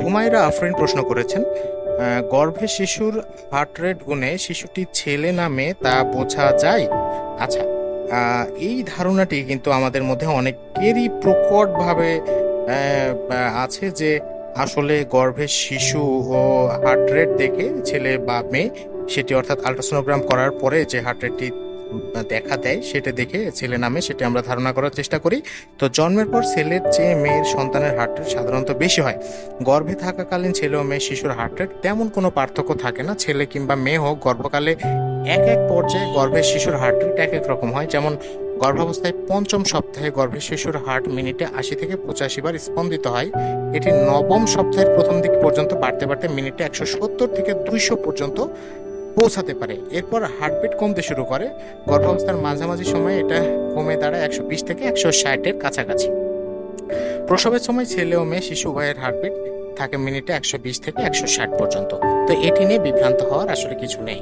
হুমায়রা আফরিন প্রশ্ন করেছেন গর্ভে শিশুর হার্ট রেট গুণে শিশুটি ছেলে না মেয়ে তা বোঝা যায়? আচ্ছা এই ধারণাটি কিন্তু আমাদের মধ্যে অনেকেরই প্রকটভাবে আছে যে আসলে গর্ভে শিশু ও হার্ট রেট দেখে ছেলে বা মেয়ে, সেটি অর্থাৎ আল্ট্রাসোনোগ্রাম করার পরে যে হার্ট রেটটি দেখা দেয়, সেটা দেখে ছেলে নামে সেটা আমরা ধারণা করার চেষ্টা করি। তো জন্মের পর ছেলের চেয়ে মেয়ের সন্তানের হার্ট রেট সাধারণত বেশি হয়। গর্ভে থাকাকালীন ছেলে ও মেয়ে শিশুর হার্ট রেট তেমন কোনো পার্থক্য থাকে না। ছেলে কিংবা মেয়ে হোক, গর্ভকালে এক এক পর্যায়ে গর্ভের শিশুর হার্ট রেট এক এক রকম হয়। যেমন গর্ভাবস্থায় পঞ্চম সপ্তাহে গর্ভের শিশুর হার্ট মিনিটে আশি থেকে পঁচাশি বার স্পন্দিত হয়। এটি নবম সপ্তাহের প্রথম দিক পর্যন্ত বাড়তে বাড়তে মিনিটে একশো সত্তর থেকে দুইশো পর্যন্ত পৌঁছাতে পারে। এরপর হার্টবিট কমতে শুরু করে। গর্ভাবস্থার মাঝামাঝি সময়ে এটা কমে দাঁড়ায় একশো বিশ থেকে একশো ষাটের কাছাকাছি। প্রসবের সময় ছেলে ও মেয়ে, শিশু উভয়ের হার্টবিট থাকে মিনিটে একশো বিশ থেকে একশো ষাট পর্যন্ত। তো এটি নিয়ে বিভ্রান্ত হওয়ার আসলে কিছু নেই।